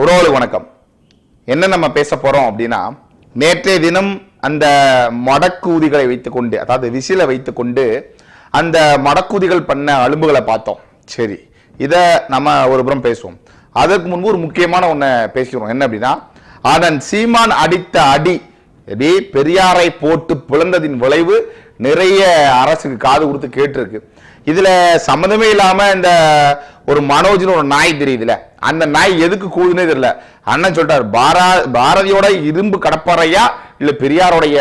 உறவு வணக்கம். என்ன நம்ம பேச போறோம் அப்படின்னா நேற்றைய தினம் அந்த மடக்கூதிகளை வைத்துக்கொண்டு அதாவது விசில வைத்துக்கொண்டு அந்த மடக்கூதிகள் பண்ண அலும்புகளை பார்த்தோம். சரி இதை நம்ம ஒரு புறம் பேசுவோம். அதற்கு முன்பு ஒரு முக்கியமான ஒன்று பேசுகிறோம் என்ன அப்படின்னா அதன் சீமான் அடித்த அடி எப்படி? பெரியாரை போட்டு பிளந்ததின் விளைவு நிறைய அரசுக்கு காது கொடுத்து கேட்டிருக்கு. இதில் சம்மந்தமே இல்லாமல் இந்த ஒரு மனோஜ்னு ஒரு நாய் தெரியுதுல? அந்த நாய் எதுக்கு கூதுனே தெரியல. அண்ணன் சொல்லிட்டார் பாரா பாரதியோட இரும்பு கடப்பறையா இல்ல பெரியாரோடைய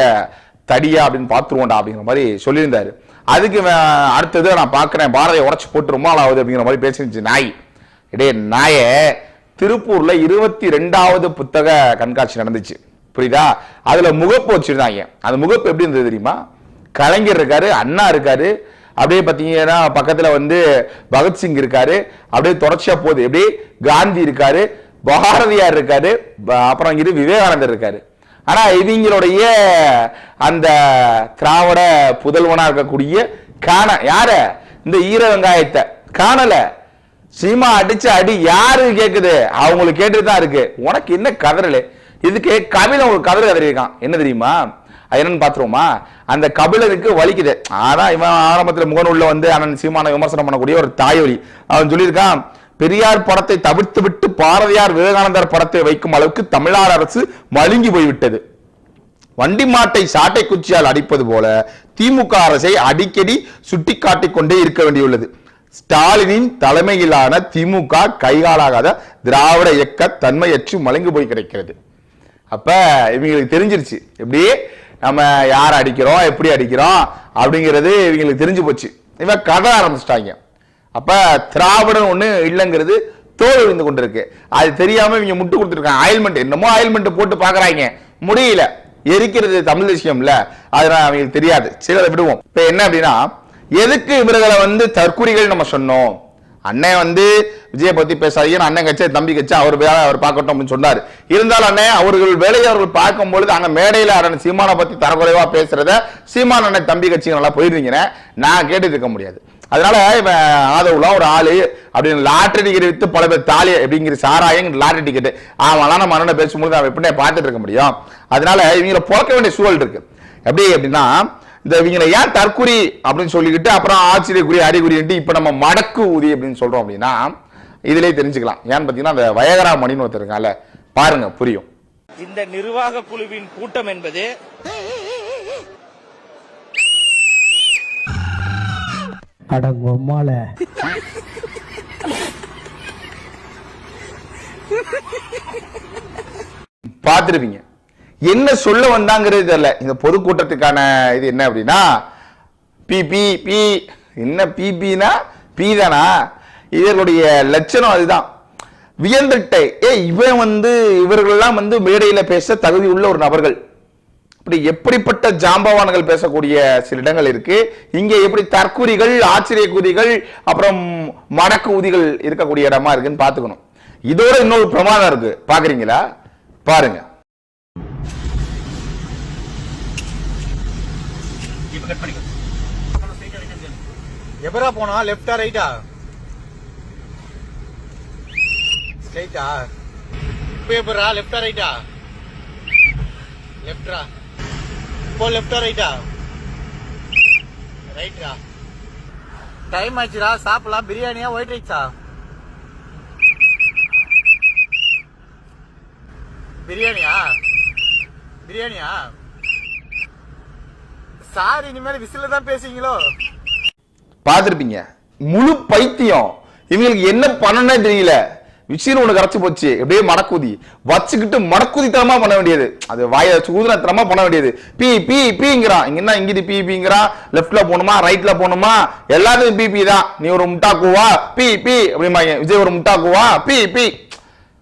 தடியா அப்படின்னு பார்த்துருவோண்டா அப்படிங்கிற மாதிரி சொல்லியிருந்தாரு. அதுக்கு அடுத்தது நான் பார்க்குறேன் பாரதியை உடச்சி போட்டு ரொம்ப ஆகுது அப்படிங்கிற மாதிரி பேசிருந்துச்சு நாய். இடையே நாயை திருப்பூர்ல இருபத்தி ரெண்டாவது புத்தக கண்காட்சி நடந்துச்சு. புரியுதா? அதுல முகப்பு வச்சிருந்தாங்க. அந்த முகப்பு எப்படி இருந்தது தெரியுமா? கலைஞர் இருக்காரு அண்ணா இருக்காரு அப்படியே பார்த்தீங்கன்னா பக்கத்தில் வந்து பகத்சிங் இருக்காரு. அப்படியே தொடர்ச்சியாக போகுது. அப்படியே காந்தி இருக்காரு பாரதியார் இருக்காரு ப- அப்புறம் இது விவேகானந்தர் இருக்காரு. ஆனால் இவங்களுடைய அந்த திராவிட புதல்வனாக இருக்கக்கூடிய காண யார? இந்த ஈர வெங்காயத்தை காணலை. சீமா அடிச்ச அடி யாரு கேட்குது அவங்களுக்கு கேட்டுட்டு தான் இருக்கு. உனக்கு என்ன கதறலு? இதுக்கு கவிதை ஒரு கதறு கதறியிருக்கான். என்ன தெரியுமா? அது என்னன்னு பார்த்துருவோமா? அந்த கபிலனுக்கு வலிக்குது. ஆனா இவன் ஆரம்பத்துல முகநூல்ல வந்து அண்ணன் சீமான விமர்சனம் பண்ணக்கூடிய ஒரு தாயொலி. அவன் சொல்லியிருக்கான் பெரியார் படத்தை தவிர்த்து விட்டு பாரதியார் விவேகானந்தர் படத்தை வைக்கும் அளவுக்கு தமிழ்நாடு அரசு மழுங்கி போய்விட்டது. வண்டி மாட்டை சாட்டை குச்சியால் அடிப்பது போல திமுக அரசை அடிக்கடி சுட்டிக்காட்டிக் கொண்டே இருக்க வேண்டியுள்ளது. ஸ்டாலினின் தலைமையிலான திமுக கைகாலாகாத திராவிட இயக்க தன்மையற்று மலங்கி போய் கிடைக்கிறது. அப்ப இவங்களுக்கு தெரிஞ்சிருச்சு. எப்படி நம்ம யார் அடிக்கிறோம் எப்படி அடிக்கிறோம் அப்படிங்கிறது இவங்களுக்கு தெரிஞ்சு போச்சு. இவன் கதை ஆரம்பிச்சிட்டாங்க. அப்போ திராவிடன் ஒன்று இல்லைங்கிறது தோல் விழுந்து கொண்டிருக்கு. அது தெரியாமல் இவங்க முட்டு கொடுத்துருக்காங்க. ஆயில்மெண்ட் என்னமோ ஆயில்மெண்ட் போட்டு பார்க்குறாங்க. முடியல. எரிக்கிறது தமிழ் விஷயம்ல அதெல்லாம் அவங்களுக்கு தெரியாது. சரி அதை விடுவோம். இப்போ என்ன அப்படின்னா எதுக்கு இவர்களை வந்து தற்குறிகள் நம்ம சொன்னோம்? அண்ணன் வந்து விஜயை பத்தி பேசாதீங்க. அண்ணன் கட்சி தம்பி கட்சி அவர் வேலை அவர் பார்க்கட்டும் அப்படின்னு சொன்னார். இருந்தாலும் அண்ணன் அவர்கள் வேலையை அவர்கள் பார்க்கும் பொழுது அங்க மேடையில் அண்ணன் சீமானை பத்தி தரக்குறைவா பேசுறத சீமான் அண்ணன் தம்பி கட்சி நல்லா போயிருந்தீங்கன்னா நான் கேட்டு இருக்க முடியாது. அதனால இவன் ஆதவுலாம் ஒரு ஆளு அப்படின்னு லாட்ரி டிக்கெட் வித்து பல பேர் தாலி அப்படிங்கிற சாராயம் லாட்ரி டிக்கெட் அவன்லாம் நம்ம அண்ணனை பேசும்போது அவன் எப்படின்னா பார்த்துட்டு இருக்க முடியும்? அதனால இவங்களை பிறக்க வேண்டிய சூழல் இருக்கு. எப்படி அப்படின்னா இந்த இவங்களை ஏன் தற்குறி அப்படின்னு சொல்லிக்கிட்டு அப்புறம் ஆச்சரியக்குறி அறிகுறின்ட்டு இப்ப நம்ம மடக்கு ஊதி அப்படின்னு சொல்றோம் அப்படின்னா இதுலயே தெரிஞ்சுக்கலாம். ஏன்னு பாத்தீங்கன்னா அந்த வயகரா மணின்னு ஒருத்தர் பாருங்க புரியும். இந்த நிர்வாக குழுவின் கூட்டம் என்பது அட பொம்மால பார்த்திருப்பீங்க. என்ன சொல்ல வந்தாங்கிறது தெரியல. இந்த பொதுக்கூட்டத்துக்கான இது என்ன அப்படின்னா பி பி பி. என்ன பிபினா பி தானா? இவர்களுடைய லட்சணம் அதுதான். வியந்துட்டை. ஏ இவன் வந்து இவர்கள்லாம் வந்து மேடையில் பேச தகுதி உள்ள ஒரு நபர்கள். இப்படி எப்படிப்பட்ட ஜாம்பவான்கள் பேசக்கூடிய சில இடங்கள் இருக்கு. இங்கே எப்படி தற்குறிகள் ஆச்சரியக்கூதிகள் அப்புறம் மடக்கு ஊதிகள் இருக்கக்கூடிய இடமா இருக்குன்னு பார்த்துக்கணும். இதோட இன்னொரு பிரமாதம் இருக்கு. பாக்குறீங்களா பாருங்க. எப்பரா போனா லெஃப்டா ரைட்டா ஸ்ட்ரைட்டா இப்போ எப்பரா லெஃப்டா ரைட்டா லெஃப்டா இப்போ லெஃப்டா ரைட்டா ரைட்டா டைம் ஆச்சுடா சாப்பிடலாம். பிரியாணியா ஒயிட் ரைஸா பிரியாணியா? பிரியாணியா? சார் இனிமேல் விசில தான் பேசுவீங்களோ? பார்த்துருப்பீங்க. முழு பைத்தியம். இவங்களுக்கு என்ன பண்ணனே தெரியல. விசில் ஒண்ணு கரைச்சு போச்சு. எப்படியே மடக்குதி. வச்சுக்கிட்டு மடக்குதித்தனமா பண்ண வேண்டியது. அது வாயை வச்சு ஊதுனத்தனமா பண்ண வேண்டியது. பி பி பிங்கிறான். இங்க என்ன இங்கிட்டு பி பிங்கிறான் லெஃப்ட்ல போகணுமா? ரைட்ல போகணுமா? எல்லாத்தையும் பி பி தான். நீ ஒரு முட்டாக்குவா? பி பி அப்படிம்பாங்க விஜய் ஒரு முட்டாக்குவா? B B.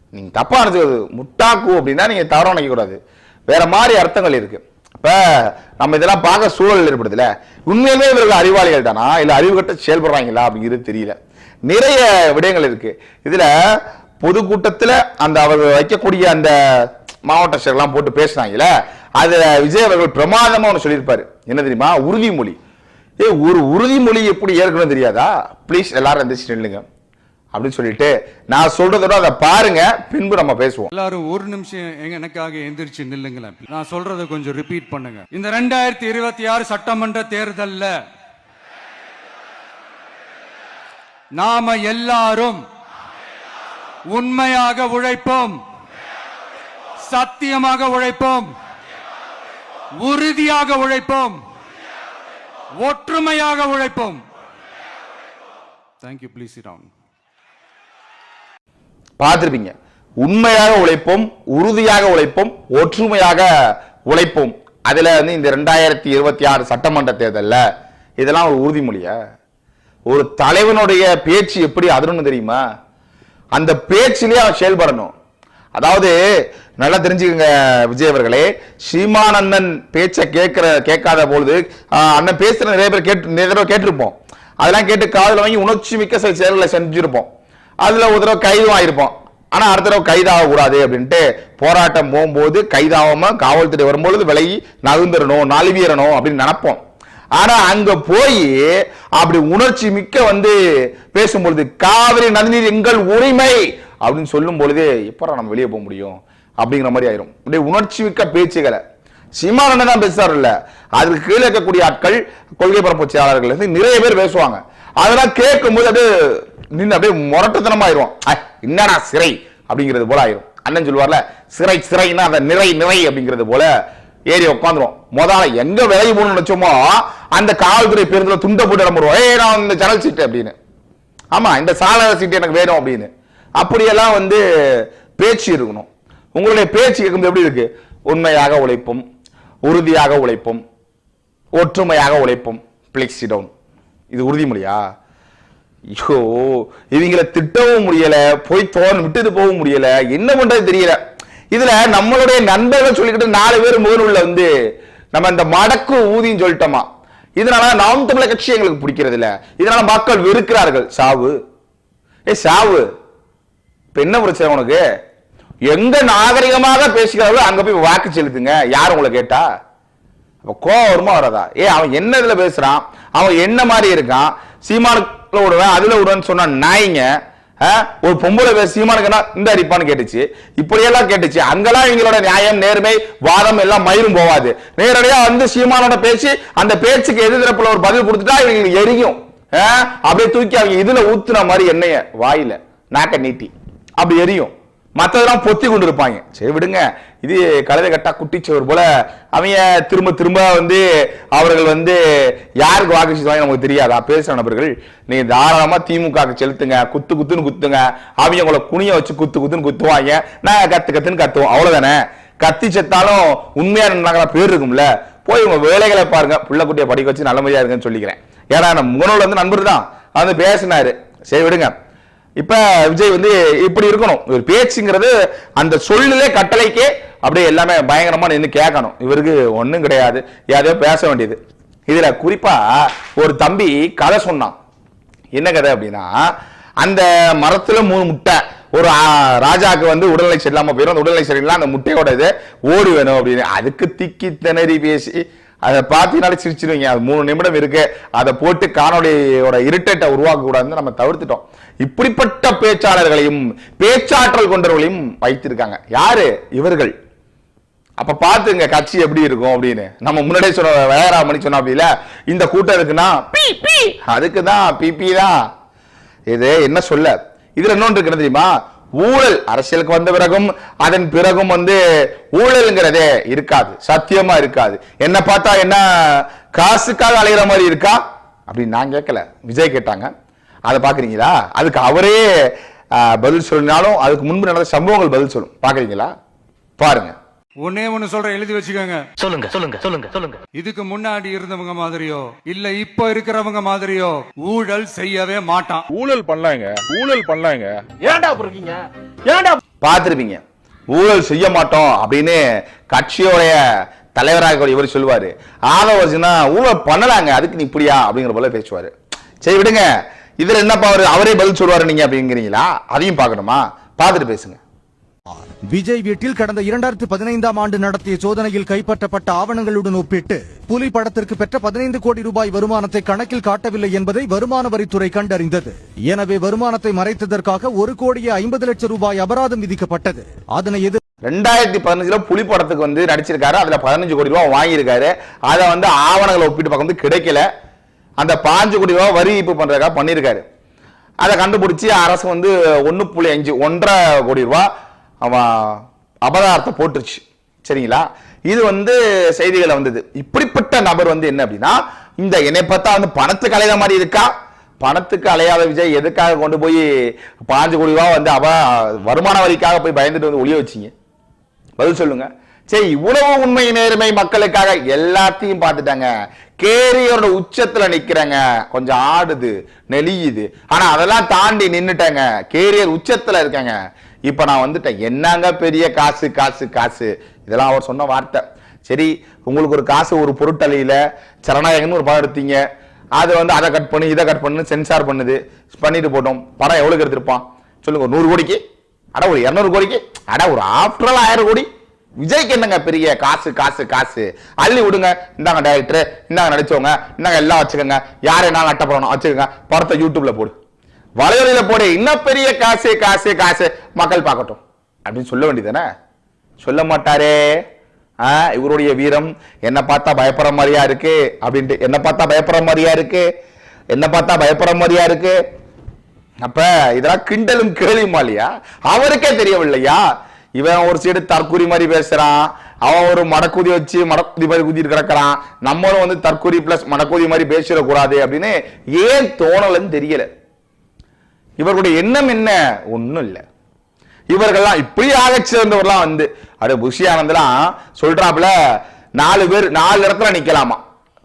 நீங்க தப்பா நினைச்சுக்கிறது. முட்டாக்கு அப்படின்னா நீங்க தவறா நினைக்க கூடாது வேற மாதிரி அர்த்தங்கள் இருக்கு. இப்போ நம்ம இதெல்லாம் பார்க்க சூழல் ஏற்படுதுல. உண்மையிலே இவர்கள் அறிவாளிகள் தானா? இல்லை அறிவு கட்ட செயல்படுறாங்களா? அப்படிங்கிறது தெரியல. நிறைய விடயங்கள் இருக்கு. இதில் பொதுக்கூட்டத்தில் அந்த அவர்கள் வைக்கக்கூடிய அந்த மாவட்ட செயலாம் போட்டு பேசினாங்கல்ல. அதில் விஜய் அவர்கள் பிரமாதமாக ஒன்று சொல்லியிருப்பார். என்ன தெரியுமா? உறுதிமொழி. ஏ ஒரு உறுதிமொழி எப்படி ஏற்கனவே தெரியாதா? ப்ளீஸ் எல்லாரும் எந்திரிச்சு நில்லுங்க. அப்படின்னு சொல்லிட்டு நான் சொல்றதோட அதை பாருங்க பின்பு நம்ம பேசுவோம். எல்லாரும் ஒரு நிமிஷம் எங்க எனக்காக எந்திரிச்சு நில்லுங்களேன் நான் சொல்றதை கொஞ்சம் ரிப்பீட் பண்ணுங்க. இந்த ரெண்டாயிரத்தி இருபத்தி ஆறு சட்டமன்ற தேர்தல்ல நாம எல்லாரும் உண்மையாக உழைப்போம். சத்தியமாக உழைப்போம். உறுதியாக உழைப்போம். ஒற்றுமையாக உழைப்போம். தேங்க்யூ ப்ளீஸ் ராம் பார்த்துருப்பீங்க. உண்மையாக உழைப்போம் உறுதியாக உழைப்போம் ஒற்றுமையாக உழைப்போம். அதில் வந்து இந்த ரெண்டாயிரத்தி இருபத்தி ஆறு சட்டமன்ற தேர்தலில் இதெல்லாம் ஒரு உறுதிமொழியா? ஒரு தலைவனுடைய பேச்சு எப்படி அதிரணும் தெரியுமா? அந்த பேச்சிலே அவன் செயல்படணும். அதாவது நல்லா தெரிஞ்சுக்கங்க விஜய் அவர்களே அண்ணன் பேச்சை கேட்கிற கேட்காத பொழுது அண்ணன் பேசுகிற நிறைய பேர் கேட்டு நிறைய தடவை கேட்டிருப்போம். அதெல்லாம் கேட்டு காதில் வாங்கி உணர்ச்சி மிக்க சில செயல்களை செஞ்சிருப்போம். அதில் ஒரு தடவை கைதும் ஆயிருப்போம் ஆனால் அடுத்த தடவை கைதாக கூடாது அப்படின்ட்டு போராட்டம் போகும்போது கைதாகாமல் காவல்துறை வரும்பொழுது விலகி நகுந்துடணும் நழுவிடணும் அப்படின்னு நினைப்போம். ஆனால் அங்கே போய் அப்படி உணர்ச்சி மிக்க வந்து பேசும்பொழுது காவிரி நதிநீர் எங்கள் உரிமை! அப்படின்னு சொல்லும் பொழுது எப்பறம் நம்ம வெளியே போக முடியும்? அப்படிங்கிற மாதிரி ஆயிரும். அப்படியே உணர்ச்சி மிக்க பேச்சுகளை சீமானந்தன் தான் பேசுறாரு இல்ல அதுக்கு கீழே இருக்கக்கூடிய ஆட்கள் கொள்கை பரப்பு செயலாளர்கள் இருந்து நிறைய பேர் பேசுவாங்க. அதெல்லாம் கேட்கும்போது அப்படியே நின்று அப்படியே முரட்டுத்தனமாயிரும். ஆயிரும் என்னடா சிறை? அப்படிங்கிறது போல ஆயிரும். அண்ணன் சொல்லுவார்ல சிறை சிறைன்னா அந்த நிறை நிறை அப்படிங்கிறது போல ஏறி உட்காந்துரும். முதல்ல எங்க விலகி போகணும்னு நினைச்சோமோ அந்த காவல்துறை பேருந்துல துண்டை போட்டு இடம்புறோம் ஏ நான் இந்த ஜன்னல் சீட்டு அப்படின்னு. ஆமா இந்த சாளர சீட்டு எனக்கு வேணும் அப்படின்னு. அப்படியெல்லாம் வந்து பேச்சு இருக்கணும். உங்களுடைய பேச்சு கேட்கும்போது எப்படி இருக்கு? உண்மையாக உழைப்போம் உறுதியாக உழைப்போம் ஒற்றுமையாக உழைப்போம். பிளெக்ஸ் டவுன் இது உறுதிமொழியா? ஐயோ இவங்களை திட்டவும் முடியல போய் தோன் விட்டுட்டு போகவும் முடியல. என்ன பண்றது தெரியல. இதுல நம்மளுடைய நண்பர்கள் சொல்லிக்கிட்டு நாலு பேர் முகநூல்ல வந்து நம்ம இந்த மடக்கு ஊதின்னு சொல்லிட்டோமா. இதனால நாம் தமிழர் கட்சி எங்களுக்கு பிடிக்கிறது இல்ல. இதனால மக்கள் வெறுக்கிறார்கள். சாவு. ஏ சாவு. இப்ப என்ன பிரச்சனை உனக்கு? எங்க நாகரிகமாக பேசுகிறார்களோ அங்க போய் வாக்கு செலுத்துங்க. யார் உங்களை கேட்டா? அப்போ கோவம் வருமா வராதா? ஏ அவன் என்ன இதில் பேசுறான்? அவன் என்ன மாதிரி இருக்கான்? சீமானுக்குள்ள விடுவேன் அதுல விடுவேன்னு சொன்ன நாய்ங்க ஆ, ஒரு பொம்பளை பேச சீமானுக்கு இந்த அடிப்பான்னு கேட்டுச்சு. இப்படியெல்லாம் கேட்டுச்சு. அங்கெல்லாம் இவங்களோட நியாயம் நேர்மை வாதம் எல்லாம் மயிரும் போவாது நேரடியா வந்து சீமானோட பேசி அந்த பேச்சுக்கு எதிர்த்தரப்புல ஒரு பதில் கொடுத்துட்டா இவங்களுக்கு எரியும். ஆ, அப்படியே தூக்கி அவங்க இதுல ஊத்துன மாதிரி என்னைய வாயில நாக்க நீட்டி. அப்படி எரியும். மற்றதெல்லாம் பொத்தி கொண்டு இருப்பாங்க சரி விடுங்க. இது கழுதை கட்டா குட்டிச்சவர் போல அவங்க திரும்ப திரும்ப வந்து அவர்கள் வந்து யாருக்கு வாக்கு செய்வாங்க நமக்கு தெரியாதா. பேசுகிற நபர்கள் நீங்கள் தாராளமா திமுக செலுத்துங்க. குத்து குத்துன்னு குத்துங்க. அவங்க உங்களை குனிய வச்சு குத்து குத்துன்னு குத்துவாங்க. நான் கத்து கத்துன்னு கத்துவோம். அவ்வளவுதானே? கத்தி செத்தாலும் உண்மையான இருந்தாங்களா பேர் இருக்கும்ல. போய் உங்க வேலைகளை பாருங்க. புள்ள குட்டியை படிக்க வச்சு நல்லபடியா இருக்குன்னு சொல்லிக்கிறேன். ஏன்னா நம்ம முகநூல் வந்து நண்பர் தான். வந்து பேசினாரு. சரி விடுங்க. இப்ப விஜய் வந்து இப்படி இருக்கணும். இவர் பேச்சுங்கிறது அந்த சொல்லிலே கட்டளைக்கே அப்படியே எல்லாமே பயங்கரமா நின்று கேட்கணும். இவருக்கு ஒண்ணும் கிடையாது. யாரையோ பேச வேண்டியது. இதுல குறிப்பா ஒரு தம்பி கதை சொன்னான். என்ன கதை அப்படின்னா அந்த மரத்துல மூணு முட்டை. ஒரு ராஜாவுக்கு ராஜாக்கு வந்து உடல்நிலை சரியில்லாம போயிடும் அந்த உடல்நிலை சரியில்லை அந்த முட்டையோட இது ஓடி வேணும் அப்படின்னு. அதுக்கு திக்கி திணறி பேசி அதை பார்த்தீங்கனாலே சிரிச்சிருவீங்க. அது மூணு நிமிடம் இருக்கு. அதை போட்டு காணொலியோட இருட்டேட்டை உருவாக்க கூடாதுன்னு நம்ம தவிர்த்துட்டோம். இப்படிப்பட்ட பேச்சாளர்களையும் பேச்சாற்றல் கொண்டவர்களையும் வைத்திருக்காங்க. யாரு? இவர்கள். அப்ப பாத்துங்க கட்சி எப்படி இருக்கும் அப்படின்னு. நம்ம முன்னாடியே சொன்ன வேளாமணி சொன்ன அப்படில இந்த கூட்டம் இருக்குன்னா பி அதுக்கு தான் பிபி தான். இது என்ன சொல்ல? இதுல இன்னொன்று இருக்கு தெரியுமா? ஊழல் அரசியலுக்கு வந்த பிறகும் அதன் பிறகும் வந்து ஊழல்ங்கிறதே இருக்காது சத்தியமா இருக்காது. என்ன பார்த்தா என்ன காசுக்காக அலைகிற மாதிரி இருக்கா? அப்படின்னு நான் கேட்கல. விஜய் கேட்டாங்க. அதை பாக்குறீங்களா அதுக்கு அவரே பதில் சொல்லினாலும் அதுக்கு முன்பு நடந்த சம்பவங்கள் பதில் சொல்லும். பாக்குறீங்களா பாருங்க. ஒன்னே ஒண்ணு சொல்றேன் எழுதி வச்சுக்கோங்க. சொல்லுங்க சொல்லுங்க சொல்லுங்க சொல்லுங்க. இதுக்கு முன்னாடி இருந்தவங்க மாதிரியோ இல்ல இப்ப இருக்கிறவங்க மாதிரியோ ஊழல் செய்யவே மாட்டான். ஊழல் பண்ணலாங்க ஊழல் பண்ணலாங்க. ஏன்டா இருக்கீங்க? ஏன்டா பார்த்திருப்பீங்க. ஊழல் செய்ய மாட்டோம் அப்படின்னு கட்சியோடைய தலைவராக இவர் சொல்லுவாரு. ஆதவர்ஜனா ஊழல் பண்ணலாங்க அதுக்கு நீ இப்படியா அப்படிங்கிற போல பேசுவாரு. சரி விடுங்க. இதுல என்னப்பா அவரு அவரே பதில் சொல்லுவாரு நீங்க அப்படிங்கிறீங்களா? அதையும் பார்க்கணுமா? பார்த்துட்டு பேசுங்க. விஜய் வீட்டில் கடந்த இரண்டாயிரத்து பதினைந்தாம் ஆண்டு நடத்திய சோதனையில் கைப்பற்றப்பட்ட ஆவணங்களுடன் ஒப்பிட்டு புலி படத்திற்கு பெற்ற பதினைந்து கோடி ரூபாய் வருமானத்தை கணக்கில் காட்டவில்லை என்பதை வருமான வரித்துறை கண்டறிந்தது. எனவே வருமானத்தை மறைத்ததற்காக ஒரு கோடியே ஐம்பது லட்சம் ரூபாய் அபராதம் விதிக்கப்பட்டது. அதனை எதிர் ரெண்டாயிரத்தி பதினஞ்சுல புலி படத்துக்கு வந்து நடிச்சிருக்காரு. அதுல பதினஞ்சு கோடி ரூபாய் வாங்கியிருக்காரு. அதை வந்து ஆவணங்களை ஒப்பிட்டு பார்க்கும்போது கிடைக்கல. அந்த பாஞ்சு கோடி ரூபாய் வரி ஏய்ப்பு பண்றதுக்காக பண்ணியிருக்காரு. அதை கண்டுபிடிச்சி அரசு வந்து ஒன்று புள்ளி அஞ்சு ஒன்றரை கோடி ரூபாய் அவன் அபராதத்தை போட்டுருச்சு. சரிங்களா? இது வந்து செய்திகளை வந்தது. இப்படிப்பட்ட நபர் வந்து என்ன அப்படின்னா இந்த என்னை பார்த்தா வந்து பணத்துக்கு அலைத மாதிரி இருக்கா? பணத்துக்கு அலையாத விஜய் எதுக்காக கொண்டு போய் பாஞ்சு கோடி ரூபா வந்து அவ வருமான வரிக்காக போய் பயந்துட்டு வந்து ஒளிய வச்சீங்க? பதில் சொல்லுங்க. சரி இவ்வளவு உண்மை நேர்மை மக்களுக்காக எல்லாத்தையும் பார்த்துட்டாங்க. கேரியரோட உச்சத்துல நிக்கிறாங்க. கொஞ்சம் ஆடுது நெளியுது. ஆனா அதெல்லாம் தாண்டி நின்னுட்டாங்க. கேரியர் உச்சத்துல இருக்காங்க. இப்போ நான் வந்துட்டேன். என்னங்க பெரிய காசு காசு காசு? இதெல்லாம் அவர் சொன்ன வார்த்தை. சரி உங்களுக்கு ஒரு காசு ஒரு பொருட்டலையில் சரணாயகன்னு ஒரு படம் எடுத்தீங்க. அது வந்து அதை கட் பண்ணி இதை கட் பண்ணு சென்சார் பண்ணுது. பண்ணிட்டு போட்டோம். படம் எவ்வளோக்கு எடுத்திருப்பான்? சொல்லுங்க ஒரு நூறு கோடிக்கு? அட ஒரு இரநூறு கோடிக்கு? அட ஒரு ஆஃப்டர் ஆல் ஆயிரம் கோடி? விஜய்க்கு என்னங்க பெரிய காசு காசு காசு? அள்ளி விடுங்க. இந்தாங்க டைரக்டர் இந்தாங்க நடிச்சவங்க இந்தாங்க எல்லாம் வச்சுக்கோங்க. யார் என்ன அட்டை போடணும் வச்சுக்கோங்க. படத்தை யூடியூப்ல போடு. வலையொலியில போடு. இன்னும் பெரிய காசு காசு காசு. மக்கள் பார்க்கட்டும். அப்படின்னு சொல்ல வேண்டியதானே சொல்ல மாட்டாரே. ஆ, இவருடைய வீரம் என்ன பார்த்தா பயப்படுற மாதிரியா இருக்கு? அப்படின்ட்டு என்ன பார்த்தா பயப்படுற மாதிரியா இருக்கு? என்ன பார்த்தா பயப்படுற மாதிரியா இருக்கு? அப்ப இதெல்லாம் கிண்டலும் கேலியுமா இல்லையா? அவருக்கே தெரியவில்லையா? இவன் ஒரு சைடு தற்கூரி மாதிரி பேசுறான். அவன் ஒரு மடக்குதி வச்சு மடக்குதி மாதிரி குதிட்டு கிடக்கிறான். நம்மளும் வந்து தற்கூரி பிளஸ் மடக்குதி மாதிரி பேசிடக்கூடாது அப்படின்னு ஏன் தோணலன்னு தெரியல. இவர்களுடைய எண்ணம் என்ன? ஒன்றும் இல்லை. இவர்கள்லாம் இப்படி ஆக சிறந்தவர்லாம் வந்து அட புஷியானந்தெல்லாம் சொல்றாப்புல நாலு பேர் நாலு இடத்துல நிக்கலாமா?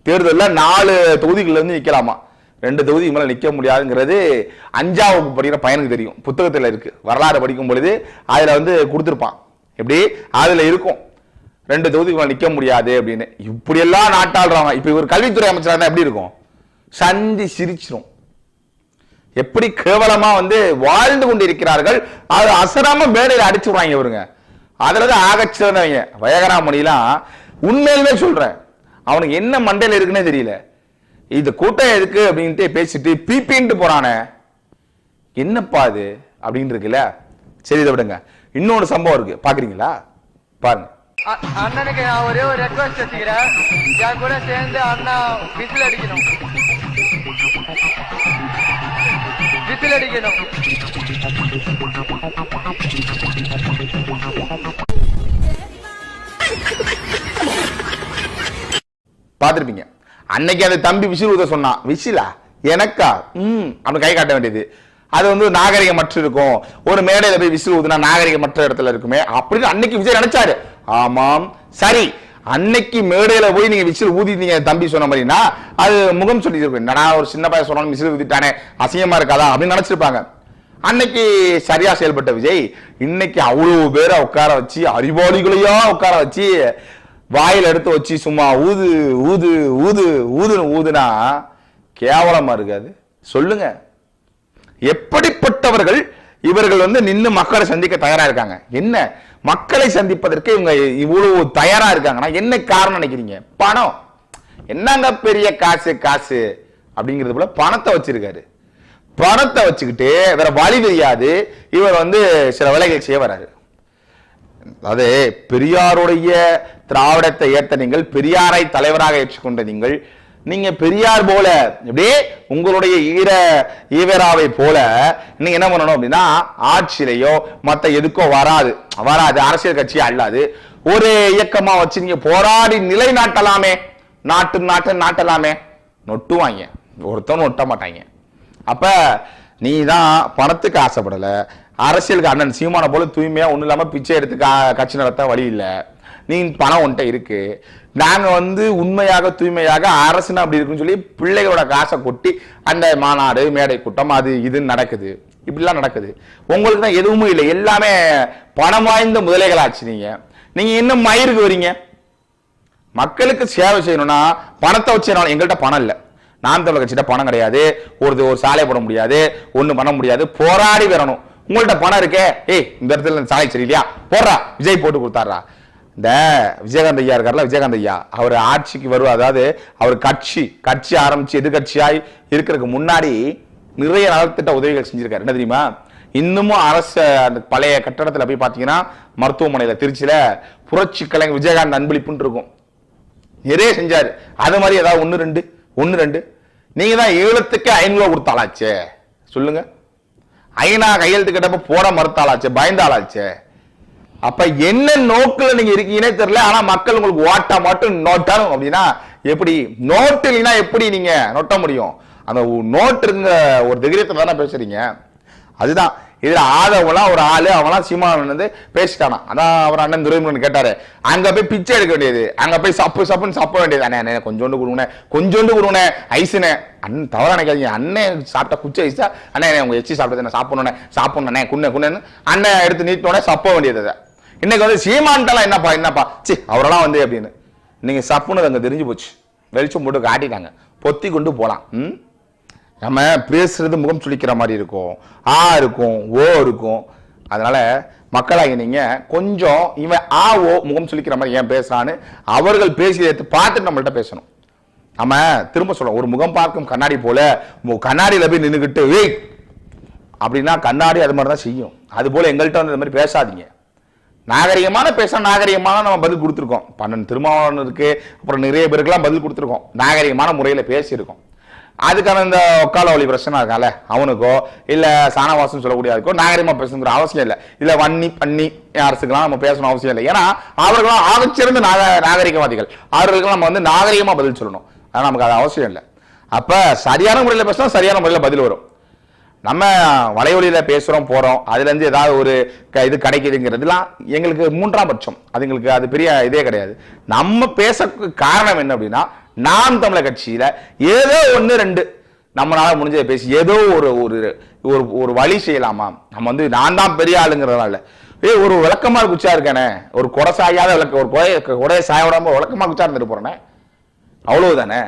தேர்தலில் நாலு தொகுதிகள்ல இருந்து நிக்கலாமா? ரெண்டு தொகுதி மேலே நிற்க முடியாதுங்கிறது அஞ்சாம் வகுப்பு படிக்கிற பையனுக்கு தெரியும். புத்தகத்தில் இருக்கு. வரலாறு படிக்கும் பொழுது அதில் வந்து கொடுத்துருப்பான். எப்படி? அதில் இருக்கும். ரெண்டு தொகுதிக்கு மேலே நிற்க முடியாது அப்படின்னு. இப்படியெல்லாம் நாட்டாளுறாங்க. இப்போ இவர் கல்வித்துறை அமைச்சராக இருந்தா எப்படி இருக்கும்? சந்தி சிரிச்சிரும். எப்படி கேவலமா வந்து வாழ்ந்து கொண்டிருக்கிறார்கள்? அது அசராம மேடையில் அடிச்சு விடுறாங்க இவருங்க. அதுலதான் ஆகச்சிறந்தவங்க வயகராமணிலாம் உண்மையிலுமே சொல்றேன். அவனுக்கு என்ன மண்டையில் இருக்குன்னே தெரியல. இது கூட்டம் எதுக்கு அப்படின்ட்டு பேசிட்டு பிபின்ட்டு போறானே. என்னப்பா இது அப்படின்னு இருக்குல்ல? சரி இதை விடுங்க. இன்னொன்று சம்பவம் இருக்கு. பாக்குறீங்களா? பாருங்க. அண்ணனுக்கு நான் ஒரே ஒரு ரெக்வஸ்ட் வச்சுக்கிறேன். என் கூட சேர்ந்து அண்ணா விசில் அடிக்கணும். விசில் அடிக்கணும் பார்த்திருப்பீங்க. அன்னைக்கு அந்த தம்பி விசில் ஊத சொன்னான் விசிலா எனக்கா? ம். அப்படி கை காட்ட வேண்டியது. அது வந்து நாகரிகமற்ற இருக்கும். ஒரு மேடையில போய் விசில் ஊதுனா நாகரிகமற்ற இடத்துல இருக்குமே. அப்படின்னு அன்னைக்கு விஜய் நினைச்சாரு. ஆமாம். சரி. அன்னைக்கு மேடையில போய் நீங்க விசில் ஊதிட்டீங்க தம்பி சொன்ன மாதிரினா அது முகம் சொல்லி நான் ஒரு சின்ன பையன் சொன்னாலும் விசில் ஊதிட்டானே அசிங்கமா இருக்காதா அப்படின்னு நினைச்சிருப்பாங்க. அன்னைக்கு சரியா செயல்பட்ட விஜய் இன்னைக்கு அவ்வளவு பேரை உட்கார வச்சு அறிவாளிகளையா உட்கார வச்சு வாயில் எடுத்து வச்சு சும்மா ஊது ஊது ஊது ஊதுன்னு ஊதுனா கேவலமா இருக்காது. சொல்லுங்க. எப்படிப்பட்டவர்கள் இவர்கள் வந்து நின்று மக்களை சந்திக்க தயாரா இருக்காங்க? என்ன? மக்களை சந்திப்பதற்கு இவங்க இவ்வளவு தயாரா இருக்காங்கன்னா என்ன காரணம் நினைக்கிறீங்க? பணம். என்னங்க பெரிய காசு காசு? அப்படிங்கிறது போல பணத்தை வச்சிருக்காரு. பணத்தை வச்சுக்கிட்டு வேற வழி தெரியாது. இவர் வந்து சில வேலைகள் செய்ய வராரு. அதாவது பெரியாருடைய திராவிடத்தை ஏற்ற நீங்கள் பெரியாரை தலைவராக ஏற்றுக்கொண்ட நீங்கள் நீங்க பெரியார் போல அப்படியே உங்களுடைய ஈர ஈவராவை போல நீங்க என்ன பண்ணணும் அப்படின்னா ஆட்சியிலையோ மத்த எதுக்கோ வராது. வராது அரசியல் கட்சியா அல்லாது. ஒரு இயக்கமா வச்சு நீங்க போராடி நிலைநாட்டலாமே. நாட்டு நாட்டு நாட்டலாமே. நொட்டுவாங்க. ஒருத்தனும் நொட்ட மாட்டாங்க. அப்ப நீ தான் பணத்துக்கு ஆசைப்படல. அரசியலுக்கு அண்ணன் சீமான போல தூய்மையா ஒன்றும் இல்லாம பிச்சை எடுத்து கா- கட்சி நடத்த வழி இல்லை. நீ பணம் உன்ட்ட இருக்கு. நாங்கள் வந்து உண்மையாக தூய்மையாக அரசுன்னு அப்படி இருக்குன்னு சொல்லி பிள்ளைகளோட காசை கொட்டி அந்த மாநாடு மேடை கூட்டம் அது இது நடக்குது. இப்படிலாம் நடக்குது. உங்களுக்கு தான் எதுவுமே இல்லை. எல்லாமே பணம் வாய்ந்த முதலைகளாச்சு நீங்க. நீங்க இன்னும் மயிருக்கு வரீங்க. மக்களுக்கு சேவை செய்யணும்னா பணத்தை வச்சு எங்கள்கிட்ட பணம் இல்லை. நான் தமிழ் கட்சியிட்ட பணம் கிடையாது. ஒரு ஒரு சாலை போட முடியாது. ஒன்றும் பண்ண முடியாது. போராடி வரணும். உங்கள்கிட்ட பணம் இருக்கே. ஏய் இந்த இடத்துல இந்த சாலை சரியில்லையா? போடுறா. விஜய் போட்டு கொடுத்தாரா இந்த விஜயகாந்த் ஐயா இருக்கார்ல விஜயகாந்த் ஐயா அவர் ஆட்சிக்கு வருவா அதாவது அவர் கட்சி கட்சி ஆரம்பிச்சு எதிர்கட்சியாய் இருக்கிறதுக்கு முன்னாடி நிறைய நலத்திட்ட உதவிகள் செஞ்சிருக்காரு. என்ன தெரியுமா? இன்னமும் அரசு அந்த பழைய கட்டடத்தில் போய் பார்த்தீங்கன்னா மருத்துவமனையில் திருச்சியில் புரட்சி கலைஞர் விஜயகாந்த் அன்பளிப்புன்னு இருக்கும். நிறைய செஞ்சார். அது மாதிரி ஏதாவது ஒன்று ரெண்டு? ஒன்று ரெண்டு? நீங்கள் தான் ஈழத்துக்கு ஐநூறுவா கொடுத்தாளாச்சே சொல்லுங்க. ஐநா கையெழுத்து கிட்டப்ப போட மறுத்தாளாச்சே பயந்தாளாச்சே அப்ப என்ன நோக்கில் நீங்க இருக்கீங்கன்னே தெரியல. ஆனா மக்கள் உங்களுக்கு ஓட்டா மட்டும் நோட்டாரும் அப்படின்னா எப்படி? நோட்டு இல்லைன்னா எப்படி நீங்க நொட்ட முடியும்? அந்த நோட்டு இருங்க ஒரு தைரியத்துல தானே பேசுறீங்க. அதுதான். இதுல ஆதவெல்லாம் ஒரு ஆளு அவங்களாம் சீமான் வந்து பேசிட்டானா. அதான் அவர் அண்ணன் துரைமுருகன் கேட்டாரு. அங்க போய் பிச்சை எடுக்க வேண்டியது. அங்க போய் சப்பு சப்புன்னு சப்ப வேண்டியது. அண்ணே கொஞ்சோண்டு கொடுங்கண்ணே. கொஞ்சோண்டு கொடுங்கண்ணே. ஐசுனே அண்ணன் தவறா நினைக்காதீங்க. அண்ணன் சாப்பிட்டா குச்சி ஐஸா? அண்ணே உங்க எச்சி சாப்பிட்டது நான் சாப்பிடணுண்ணே சாப்பிடணுண்ணே குண்ணே குண்ணேன்னு அண்ணன் எடுத்து நீட்டோடனே சப்ப வேண்டியது அதை. இன்னைக்கு வந்து சீமான்ட்டெல்லாம் என்னப்பா என்னப்பா? சி அவரெல்லாம் வந்து அப்படின்னு நீங்கள் சப்புன்னு அங்கே தெரிஞ்சு போச்சு. வெளிச்சம் போட்டு காட்டிட்டாங்க. பொத்தி கொண்டு போகலாம் ம்? நம்ம பேசுறது முகம் சுளிக்கிற மாதிரி இருக்கும். ஆ இருக்கும் ஓ இருக்கும். அதனால மக்களாகி நீங்கள் கொஞ்சம் இவன் ஆ ஓ முகம் சுளிக்கிற மாதிரி ஏன் பேசுறான்னு அவர்கள் பேசியதை எடுத்து பார்த்துட்டு நம்மள்ட்ட பேசணும். நம்ம திரும்ப சொல்லுவோம் ஒரு முகம் பார்க்கும் கண்ணாடி போல கண்ணாடியில் போய் நின்றுக்கிட்டு அப்படின்னா கண்ணாடி அது மாதிரி தான் செய்யும். அது போல் எங்கள்கிட்ட வந்து இந்த மாதிரி பேசாதீங்க. நாகரிகமான பேச நாகரிகமான நம்ம பதில் கொடுத்துருக்கோம். பன்னெண்டு திருமாவளவனுக்கு அப்புறம் நிறைய பேருக்கெல்லாம் பதில் கொடுத்துருக்கோம். நாகரிகமான முறையில் பேசியிருக்கோம். அதுக்கான இந்த ஒக்கால ஒளி பிரச்சனை இருக்கால அவனுக்கோ இல்லை சாணவாசம் சொல்லக்கூடிய அதுக்கோ நாகரிகமா பேசணுங்கிற அவசியம் இல்லை. இல்லை வன்னி பண்ணி அரசுக்கெல்லாம் நம்ம பேசணும் அவசியம் இல்லை. ஏன்னா அவர்களாம் ஆகச்சிறந்த நாக நாகரிகவாதிகள். அவர்களுக்கு நம்ம வந்து நாகரிகமாக பதில் சொல்லணும். ஆனால் நமக்கு அது அவசியம் இல்லை. அப்போ சரியான முறையில் பேசினா சரியான முறையில் பதில் வரும். நம்ம வலையொலியில பேசுகிறோம் போகிறோம் அதுலேருந்து ஏதாவது ஒரு க- இது கிடைக்குதுங்கிறதுலாம் எங்களுக்கு மூன்றாம் பட்சம். அது எங்களுக்கு அது பெரிய இதே கிடையாது. நம்ம பேச காரணம் என்ன அப்படின்னா நாம் தமிழர் கட்சியில் ஏதோ ஒன்று ரெண்டு நம்மளால் முடிஞ்சதை பேசி ஏதோ ஒரு ஒரு ஒரு ஒரு வழி செய்யலாமா? நம்ம வந்து நான் தான் பெரிய ஆளுங்கிறதுனால. ஏய் ஒரு விளக்கமாக குச்சா இருக்கானே? ஒரு கொடை சாயாத விளக்க ஒரு கொடை குறைய சாய விடாம விளக்கமாக குச்சா இருந்துட்டு போகிறேனே அவ்வளவுதானே?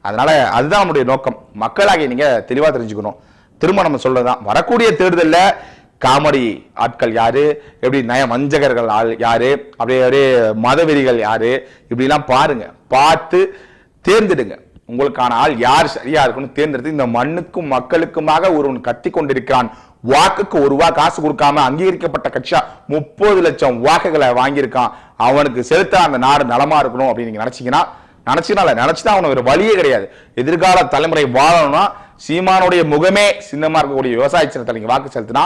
அதனால் அதுதான் நம்முடைய நோக்கம். மக்களாகி நீங்கள் தெளிவாக தெரிஞ்சுக்கணும். திரும்ப நம்ம சொல்லதான் வரக்கூடிய தேர்தலில் காமெடி ஆட்கள் யாரு? எப்படி நய வஞ்சகர்கள் ஆள் யாரு? அப்படியே அப்படியே மதவெறிகள் யாரு? இப்படிலாம் பாருங்க. பார்த்து தேர்ந்தெடுங்க. உங்களுக்கான ஆள் யார் சரியா இருக்குன்னு தேர்ந்தெடுத்து இந்த மண்ணுக்கும் மக்களுக்குமாக ஒருவன் கத்தி கொண்டிருக்கிறான். வாக்குக்கு ஒரு ரூபா காசு கொடுக்காம அங்கீகரிக்கப்பட்ட கட்சியா முப்பது லட்சம் வாக்குகளை வாங்கியிருக்கான். அவனுக்கு செலுத்த அந்த நாடு நலமா இருக்கணும் அப்படின்னு நீங்க நினைச்சீங்கன்னா நினைச்சுனால நினைச்சுதான் அவனுக்கு ஒரு வழியே கிடையாது. எதிர்கால தலைமுறை வாழணும்னா சீமானுடைய முகமே சின்னமா இருக்கக்கூடிய விவசாய சின்னத்தில் வாக்கு செலுத்தினா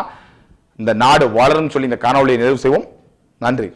இந்த நாடு வளரும் சொல்லி இந்த காணொலியை நிறைவு செய்வோம். நன்றி.